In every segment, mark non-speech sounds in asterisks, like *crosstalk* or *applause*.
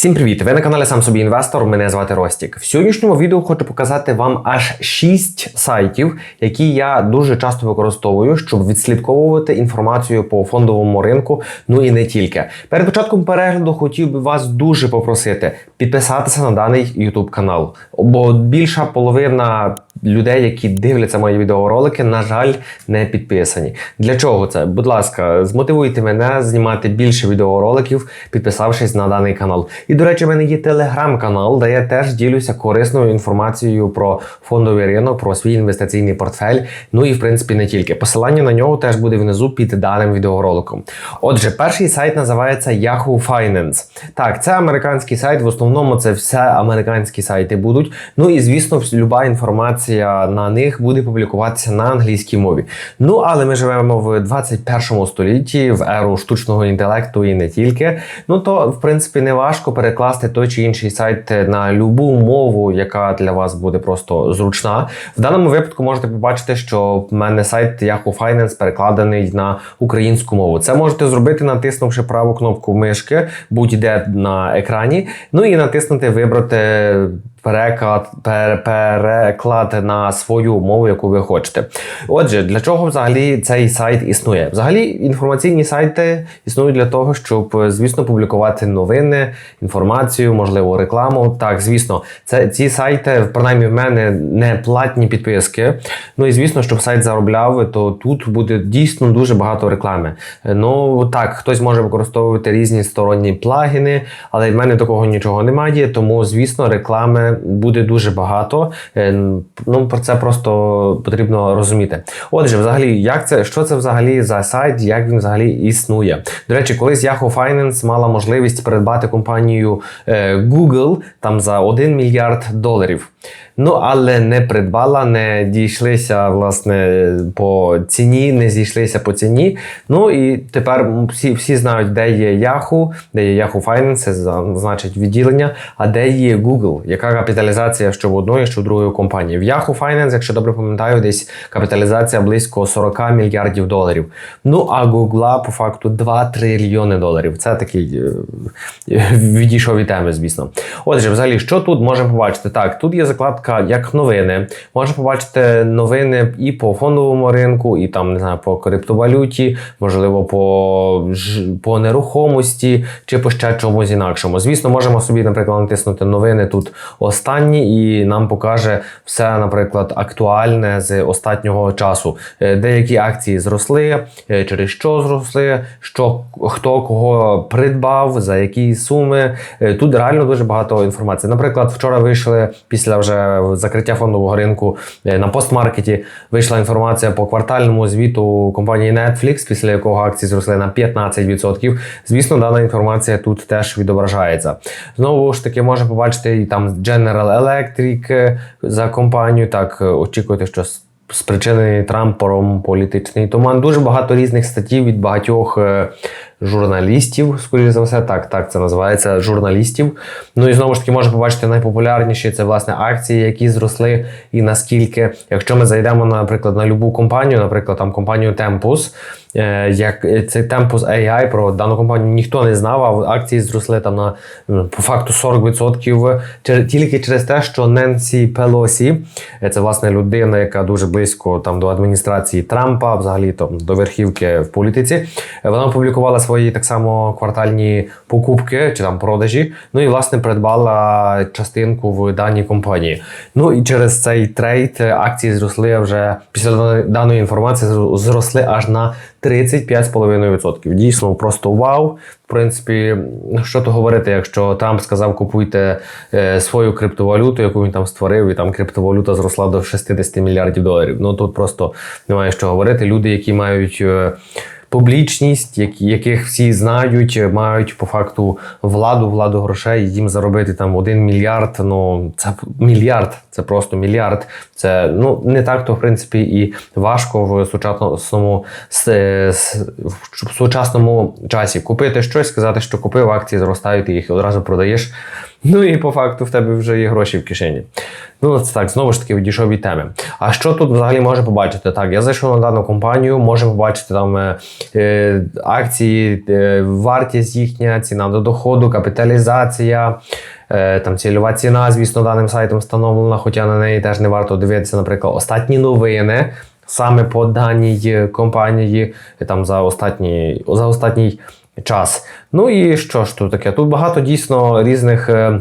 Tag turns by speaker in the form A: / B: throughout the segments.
A: Всім привіт! Ви на каналі Сам собі інвестор. Мене звати Ростік. В сьогоднішньому відео хочу показати вам аж 6 сайтів, які я дуже часто використовую, щоб відслідковувати інформацію по фондовому ринку. Ну і не тільки. Перед початком перегляду хотів би вас дуже попросити підписатися на даний YouTube канал, бо більша половина людей, які дивляться мої відеоролики, на жаль, не підписані. Для чого це? Будь ласка, змотивуйте мене знімати більше відеороликів, підписавшись на даний канал. І, до речі, в мене є телеграм-канал, де я теж ділюся корисною інформацією про фондовий ринок, про свій інвестиційний портфель. Ну і в принципі не тільки. Посилання на нього теж буде внизу під даним відеороликом. Отже, перший сайт називається Yahoo Finance. Так, це американський сайт. В основному це все американські сайти будуть. Ну і звісно, люба інформація на них буде публікуватися на англійській мові. Ну але ми живемо в 21 столітті, в еру штучного інтелекту і не тільки. Ну то в принципі не важко перекласти той чи інший сайт на любу мову, яка для вас буде просто зручна. В даному випадку можете побачити, що в мене сайт Yahoo Finance перекладений на українську мову. Це можете зробити, натиснувши праву кнопку мишки, будь-де на екрані. Ну і натиснути Вибрати переклад, пере, переклад на свою мову, яку ви хочете. Отже, для чого взагалі цей сайт існує? Взагалі, інформаційні сайти існують для того, щоб, звісно, публікувати новини, інформацію, можливо, рекламу. Так, звісно, це ці сайти, принаймні в мене не платні підписки. Ну і звісно, щоб сайт заробляв, то тут буде дійсно дуже багато реклами. Ну так, хтось може використовувати різні сторонні плагіни, але в мене такого нічого немає, тому звісно, реклами буде дуже багато. Е, ну про це просто потрібно розуміти. Отже, взагалі, як це що це взагалі за сайт, як він взагалі існує? До речі, колись Yahoo Finance мала можливість придбати компанію е, Google там за 1 мільярд доларів. Ну, але не придбала, не дійшлися власне по ціні, не зійшлися по ціні. Ну і тепер всі всі знають, де є Yahoo, де є Yahoo Finance, це значить відділення, а де є Google, яка капіталізація що в одної, що в другої компанії. В Yahoo Finance, якщо добре пам'ятаю, десь капіталізація близько 40 мільярдів доларів. Ну а Google по факту 2 трильйони доларів. Це такий е, відійшов від теми, звісно. Отже, взагалі, що тут можемо побачити? Так, тут є закладка як новини. Можна побачити новини і по фондовому ринку, і там не знаю, по криптовалюті, можливо, по по нерухомості чи по ще чомусь інакшому. Звісно, можемо собі, наприклад, натиснути новини тут останні, і нам покаже все, наприклад, актуальне з останнього часу. Е, деякі акції зросли, е, через що зросли, що хто кого придбав, за які суми. Е, тут реально дуже багато інформації. Наприклад, вчора вийшли після вже закриття фондового ринку на постмаркеті. Вийшла інформація по квартальному звіту компанії Netflix, після якого акції зросли на 15%. Звісно, дана інформація тут теж відображається. Знову ж таки, можна побачити і там General Electric за компанію. Так, очікуйте, що спричинений Трампом політичний туман. Дуже багато різних статтів від багатьох журналістів, скоріше за все, так так це називається журналістів. Ну і знову ж таки можна побачити найпопулярніші це власне акції, які зросли, і наскільки, якщо ми зайдемо, наприклад, на любу компанію, наприклад, там компанію Tempus, як цей Tempus AI, про дану компанію ніхто не знав, а акції зросли там на по факту 40% тільки через те, що Ненсі Пелосі, е, це власне людина, яка дуже близько там до адміністрації Трампа, взагалі там до верхівки в політиці, е, вона опублікувала свої так само квартальні покупки чи там продажі. Ну і власне придбала частинку в даній компанії. Ну і через цей трейд акції зросли вже після даної інформації зросли аж на 35,5%. Дійсно, просто вау. В принципі, що то говорити, якщо Трамп сказав, купуйте е, свою криптовалюту, яку він там створив, і там криптовалюта зросла до 60 мільярдів доларів. Ну тут просто немає що говорити. Люди, які мають. Публічність, яких всі знають, мають по факту владу, владу грошей. Їм заробити там один мільярд. Ну це мільярд, це просто мільярд. Це ну не так, то в принципі і важко в сучасному в сучасному часі купити щось, сказати, що купив акції, зростають і їх одразу продаєш. Ну і по факту в тебе вже є гроші в кишені. Ну, це так, знову ж таки, відійшов від теми. А що тут взагалі може побачити? Так, я зайшов на дану компанію, можемо побачити там е, е, акції, е, вартість їхня, ціна до доходу, капіталізація. Е, Там цільова ціна, звісно, даним сайтом встановлена, хоча на неї теж не варто дивитися, наприклад, останні новини саме по даній компанії е, там за останній, за останній час. Ну і що ж тут таке? Тут багато дійсно різних. е,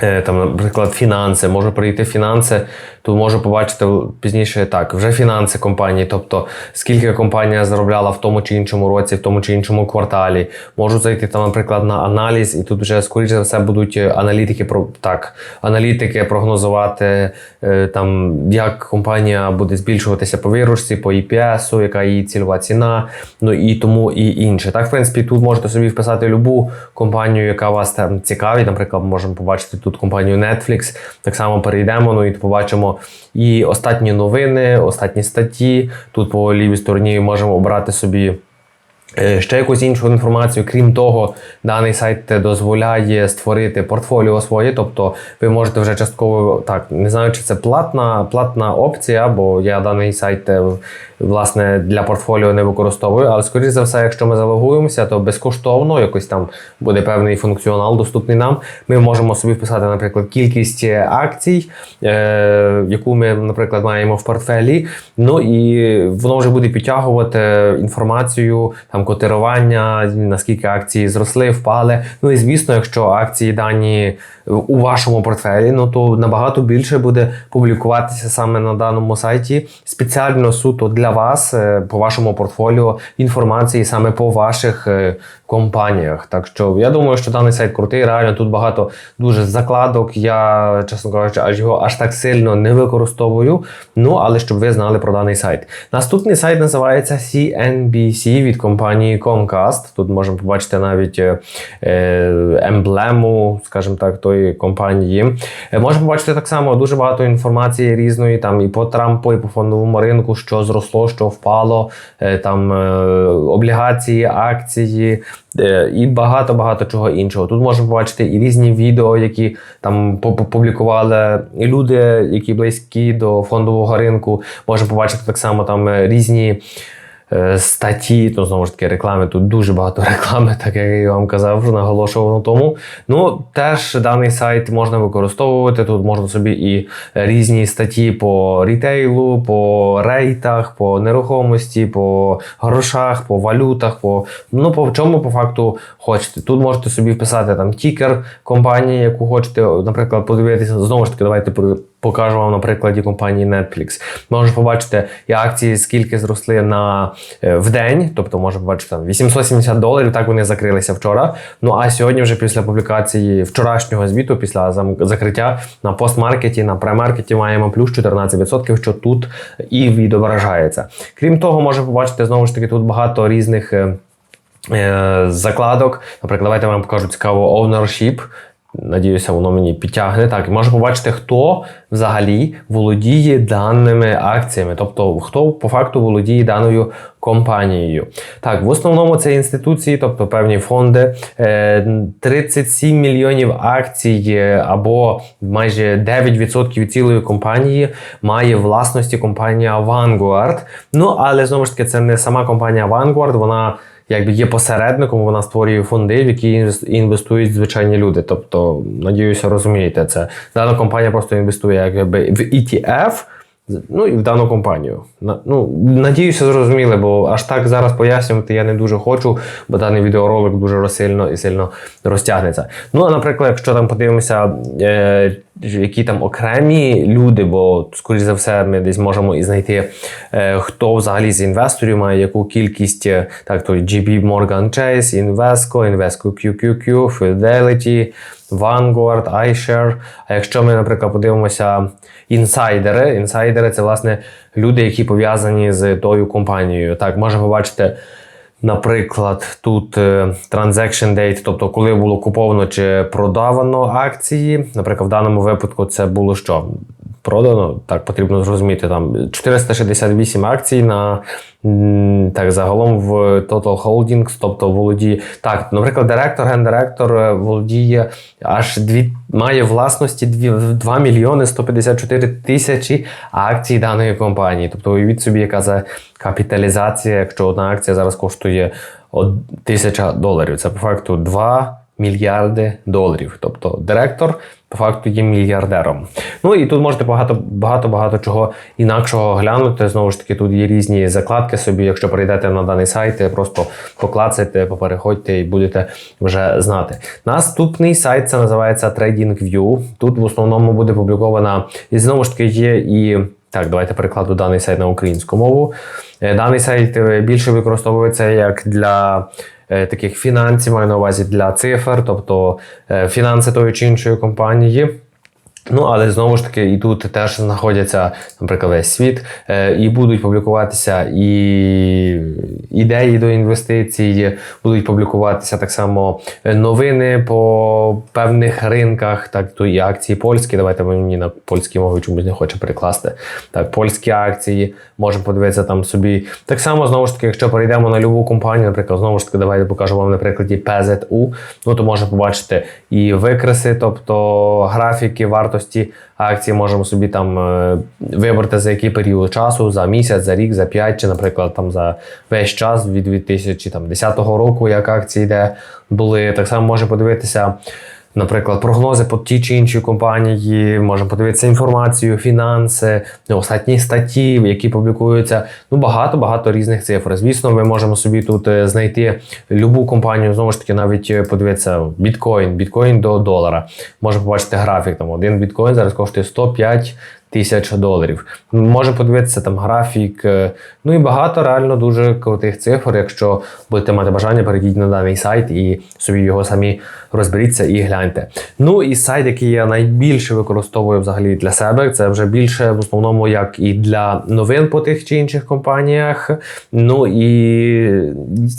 A: Там, наприклад, фінанси, можу прийти фінанси, тут можу побачити пізніше так, вже фінанси компанії, тобто скільки компанія заробляла в тому чи іншому році, в тому чи іншому кварталі. Можу зайти там, наприклад, на аналіз, і тут вже скоріше за все будуть аналітики про так, аналітики прогнозувати е, там, як компанія буде збільшуватися по виручці, по EPS, яка її цільова ціна, ну і тому і інше. Так, в принципі, тут можете собі вписати любу компанію, яка вас там цікавить. Наприклад, можемо побачити тут компанію Netflix. Так само перейдемо, ну і побачимо і останні новини, останні статті. Тут по лівій стороні можемо обрати собі. Е, Ще якусь іншу інформацію, крім того, даний сайт дозволяє створити портфоліо своє, тобто ви можете вже частково так, не знаю, чи це платна платна опція, бо я даний сайт е, власне для портфоліо не використовую. Але скоріше за все, якщо ми залогуємося, то безкоштовно якось там буде певний функціонал доступний нам. Ми можемо собі вписати, наприклад, кількість акцій, е, яку ми, наприклад, маємо в портфелі. Ну і воно вже буде підтягувати інформацію там котирування, наскільки акції зросли, впали. Ну і звісно, якщо акції дані у вашому портфелі, ну то набагато більше буде публікуватися саме на даному сайті спеціально суто для вас е, по вашому портфоліо інформації саме по ваших е, компаніях. Так що я думаю, що даний сайт крутий. Реально тут багато дуже закладок. Я, чесно кажучи, аж його аж так сильно не використовую. Ну але щоб ви знали про даний сайт. Наступний сайт називається CNBC від компанії Comcast. Тут можемо побачити навіть е, емблему, скажімо так, тої компанії. Е, можемо побачити так само дуже багато інформації різної, там і по Трампу, і по фондовому ринку, що зросло, що впало, е, там е, облігації, акції. І багато-багато чого іншого. Тут можемо побачити і різні відео, які там публікували і люди, які близькі до фондового ринку. Можемо побачити так само там різні. Е, Статті, то знову ж таки реклами. Тут дуже багато *laughs* реклами, так як я вам казав, наголошував на тому. Ну, теж даний сайт можна використовувати. Тут можна собі і різні статті по рітейлу, по рейтах, по нерухомості, по грошах, по валютах, по ну по чому по факту хочете. Тут можете собі вписати там тікер компанії, яку хочете, наприклад, подивитися. Знову ж таки, давайте про- покажу вам на прикладі компанії Netflix. Можна побачити акції, скільки зросли на е, в день, тобто можна побачити там 870 доларів. Так вони закрилися вчора. Ну а сьогодні, вже після публікації вчорашнього звіту, після закриття на постмаркеті, на премаркеті маємо плюс 14%, що тут і відображається. Крім того, можна побачити знову ж таки тут багато різних. е, е, закладок. Наприклад, давайте вам покажу цікаво ownership. Надіюся, воно мені підтягне. Так, і можна побачити, хто взагалі володіє даними акціями, тобто хто по факту володіє даною компанією. Так, в основному це інституції, тобто певні фонди. Е, 37 мільйонів акцій е, або майже 9% від цілої компанії має власності компанія Vanguard. Ну, але знову ж таки, це не сама компанія Vanguard, вона якби є посередником, вона створює фонди, в які інвестують звичайні люди. Тобто, надіюся, розумієте це. Дана компанія просто інвестує якби в ETF. Ну і в дану компанію. Ну, надіюся, зрозуміли, бо аж так зараз пояснювати я не дуже хочу, бо даний відеоролик дуже розсильно і сильно розтягнеться. Ну, а наприклад, якщо там подивимося, е, які там окремі люди, бо, скоріш за все, ми десь можемо і знайти, е, хто взагалі з інвесторів має яку кількість, е, так, то JP Morgan Chase, Invesco, Invesco QQQ, Fidelity, Vanguard, iShare. А якщо ми, наприклад, подивимося інсайдери, інсайдери це власне люди, які пов'язані з тою компанією. Так, можемо побачити. Наприклад, тут е, transaction date, тобто коли було куповано чи продавано акції. Наприклад, в даному випадку це було що? Продано. Так потрібно зрозуміти там 468 акцій на так загалом в Total Holdings, тобто володіє так, наприклад, директор, гендиректор е, володіє аж дві має власності 2 мільйони 154 тисячі акцій даної компанії. Тобто уявіть собі, яка за капіталізація, якщо одна акція зараз коштує од- тисяча доларів. Це по факту 2 мільярди доларів. Тобто директор по факту є мільярдером. Ну і тут можете багато багато багато чого інакшого глянути. Знову ж таки, тут є різні закладки собі. Якщо прийдете на даний сайт, просто поклацайте, попереходьте і будете вже знати. Наступний сайт це називається TradingView. Тут в основному буде публікована і знову ж таки є і. Так, давайте перекладу даний сайт на українську мову. Е, Даний сайт е, більше використовується як для е, таких фінансів, маю на увазі для цифр, тобто е, фінанси тої чи іншої компанії. Ну, але знову ж таки, і тут теж знаходяться, наприклад, весь світ, е, і будуть публікуватися і ідеї до інвестицій, будуть публікуватися так само е, новини по певних ринках, так то і акції польські. Давайте мені на польській мові чомусь не хоче перекласти. Так, польські акції, можемо подивитися там собі. Так само, знову ж таки, якщо перейдемо на любу компанію, наприклад, знову ж таки, давайте покажу вам на прикладі PZU, ну то можна побачити і викреси, тобто графіки вартості акції, можемо собі там е, вибрати за який період часу, за місяць, за рік, за п'ять, чи, наприклад, там за весь час від 2010 року, як акції де були. Так само можемо подивитися. Наприклад, прогнози по тій чи іншій компанії, можемо подивитися інформацію, фінанси, останні статті, які публікуються. Ну багато багато різних цифр. Звісно, ми можемо собі тут е, знайти любу компанію. Знову ж таки, навіть е, подивитися біткоін, біткоін до долара. Можемо побачити графік. Там один біткоін зараз коштує 105 тисяч доларів. Можемо подивитися там графік. е, Ну і багато реально дуже крутих цифр. Якщо будете мати бажання, перейдіть на даний сайт і собі його самі розберіться і гляньте. Ну і сайт, який я найбільше використовую взагалі для себе, це вже більше в основному як і для новин по тих чи інших компаніях. Ну і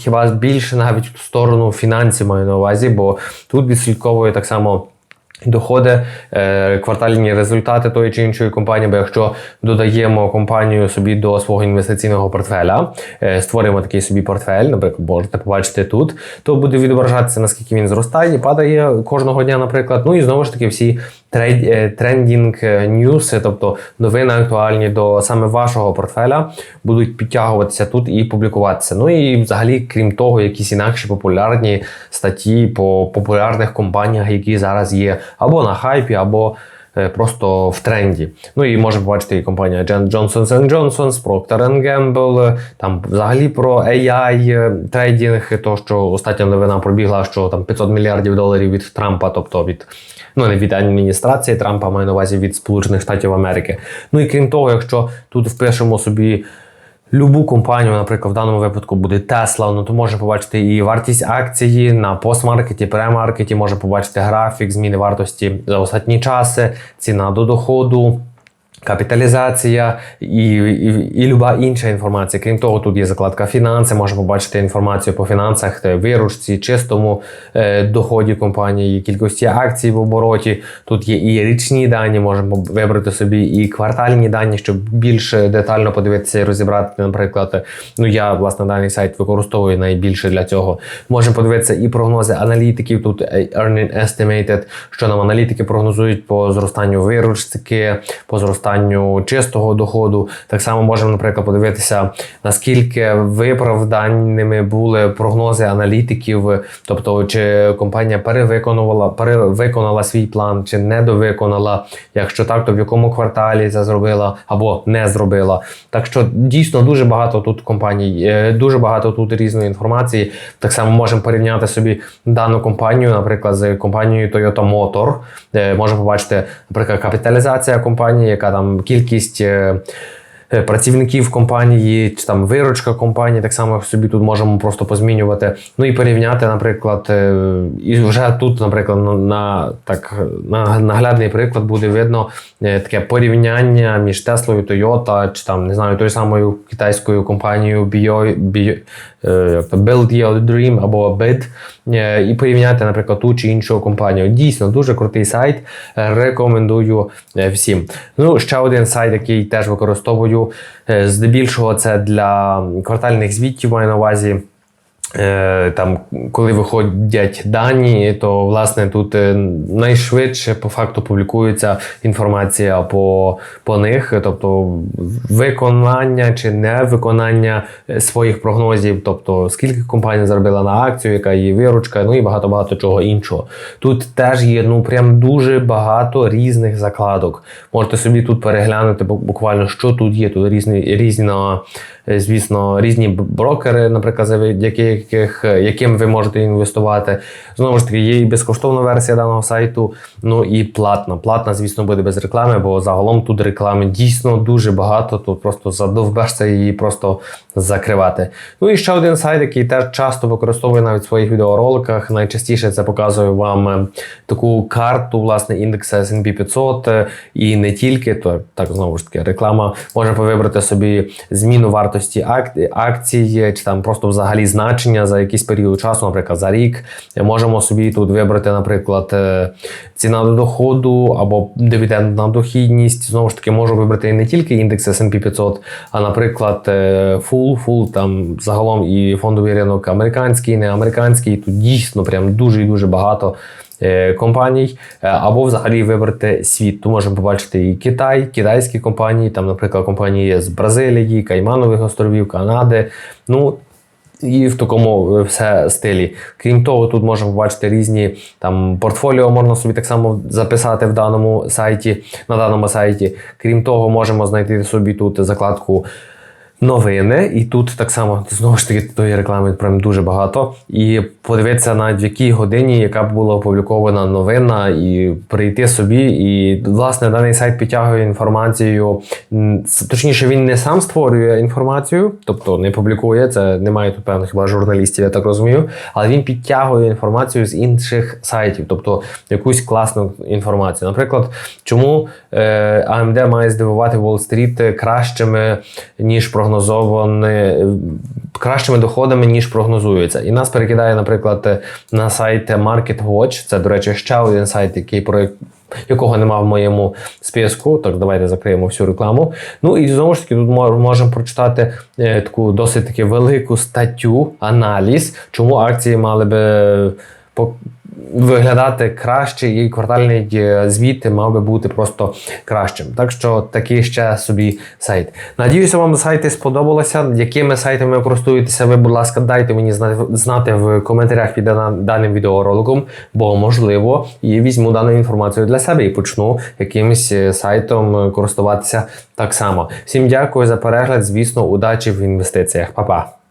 A: хіба більше навіть в сторону фінансів маю на увазі, бо тут відслідковую так само. Доходи, е, квартальні результати тої чи іншої компанії, бо якщо додаємо компанію собі до свого інвестиційного портфеля, е, створюємо такий собі портфель, наприклад, можете побачити тут, то буде відображатися, наскільки він зростає падає кожного дня, наприклад. Ну і знову ж таки всі е, трендінг ньюси, тобто новини актуальні до саме вашого портфеля, будуть підтягуватися тут і публікуватися. Ну і взагалі, крім того, якісь інакші популярні статті по популярних компаніях, які зараз є або на хайпі, або е, просто в тренді. Ну і можемо побачити і компанія Johnson Johnson, Procter Gamble, там взагалі про AI е, трейдинг, то що остання новина пробігла, що там 500 мільярдів доларів від Трампа, тобто від ну не від адміністрації Трампа, маю на увазі від Сполучених Штатів Америки. Ну і крім того, якщо тут впишемо собі. Любу компанію, наприклад, в даному випадку буде Tesla, ну то може побачити і вартість акції на постмаркеті, премаркеті, може побачити графік зміни вартості за останні часи, ціна до доходу. Капіталізація і, і, і люба інша інформація. Крім того, тут є закладка фінанси, можна побачити інформацію по фінансах, виручці, чистому е, доході компанії, кількості акцій в обороті. Тут є і річні дані, можемо вибрати собі і квартальні дані, щоб більш детально подивитися і розібрати. Наприклад, ну я власне даний сайт використовую найбільше для цього. Можемо подивитися і прогнози аналітиків. Тут е, Earning Estimated, що нам аналітики прогнозують по зростанню виручки, по зростанню чистого доходу. Так само можемо, наприклад, подивитися, наскільки виправданими були прогнози аналітиків, тобто чи компанія перевиконувала, перевиконала свій план, чи недовиконала. Якщо так, то в якому кварталі це зробила або не зробила. Так що дійсно дуже багато тут компаній, е, дуже багато тут різної інформації. Так само можемо порівняти собі дану компанію, наприклад, з компанією Toyota Motor. Можемо побачити, наприклад, капіталізація компанії, яка там кількість. Е, Працівників компанії, чи там виручка компанії, так само собі тут можемо просто позмінювати. Ну і порівняти, наприклад, е, і вже тут, наприклад, на, так на наглядний приклад буде видно е, таке порівняння між Теслою, Toyota, чи там не знаю, тою самою китайською компанією Bio, Bio, Build Your Dream або BID. і порівняти, наприклад, ту чи іншу компанію. Дійсно, дуже крутий сайт. Рекомендую всім. Ну, ще один сайт, який теж використовую. Е, Здебільшого це для квартальних звітів, маю на увазі. Е, Там, коли виходять дані, то власне тут е, найшвидше по факту публікується інформація по, по них, тобто виконання чи невиконання е, своїх прогнозів, тобто скільки компанія заробила на акцію, яка її виручка, ну і багато багато чого іншого. Тут теж є ну прям дуже багато різних закладок. Можете собі тут переглянути буквально, що тут є. Тут різні різно, е, звісно, різні брокери, наприклад, завдяки яких яким ви можете інвестувати. Знову ж таки, є і безкоштовна версія даного сайту, ну і платна. Платна, звісно, буде без реклами, бо загалом тут реклами дійсно дуже багато. Тут просто задовбешся її просто закривати. Ну і ще один сайт, який теж часто використовую навіть в своїх відеороликах. Найчастіше це показую вам е, таку карту, власне, індексу S&P 500 е, і не тільки, то так знову ж таки, реклама може вибрати собі зміну вартості ак- акцій, чи там просто взагалі значення за якийсь період часу, наприклад, за рік. Можемо собі тут вибрати, наприклад, е, ціна до доходу або дивідендна дохідність. Знову ж таки, можу вибрати не тільки індекс S&P 500, а наприклад, е, full, full, там загалом і фондовий ринок американський, не американський. Тут дійсно прям дуже і дуже багато. Е, Компаній е, або взагалі вибрати світ. Тут можемо побачити і Китай, китайські компанії, там, наприклад, компанії з Бразилії, Кайманових островів, Канади. Ну і в такому е, все стилі. Крім того, тут можемо побачити різні там портфоліо, можна собі так само записати в даному сайті, на даному сайті. Крім того, можемо знайти собі тут закладку. Новини, і тут так само знову ж таки тої реклами прям дуже багато. І подивитися навіть в якій годині, яка була опублікована новина, і прийти собі. І власне даний сайт підтягує інформацію. Точніше, він не сам створює інформацію, тобто не публікує. Це немає тут певних хіба журналістів, я так розумію. Але він підтягує інформацію з інших сайтів, тобто якусь класну інформацію. Наприклад, чому е, AMD має здивувати Wall Street кращими, ніж прогнозовані, кращими доходами, ніж прогнозується. І нас перекидає, наприклад, на сайт MarketWatch. Це, до речі, ще один сайт, який про якого нема в моєму списку. Так, давайте закриємо всю рекламу. Ну і знову ж таки, тут можемо прочитати е, таку досить таки велику статтю, аналіз, чому акції мали би. Виглядати краще, і квартальний е, звіт мав би бути просто кращим. Так що такий ще собі сайт. Надіюся, вам сайти сподобалося. Якими сайтами користуєтеся, ви, будь ласка, дайте мені знати в коментарях під даним відеороликом, бо можливо і візьму дану інформацію для себе і почну якимось е, сайтом е, користуватися так само. Всім дякую за перегляд. Звісно, удачі в інвестиціях. Па-па!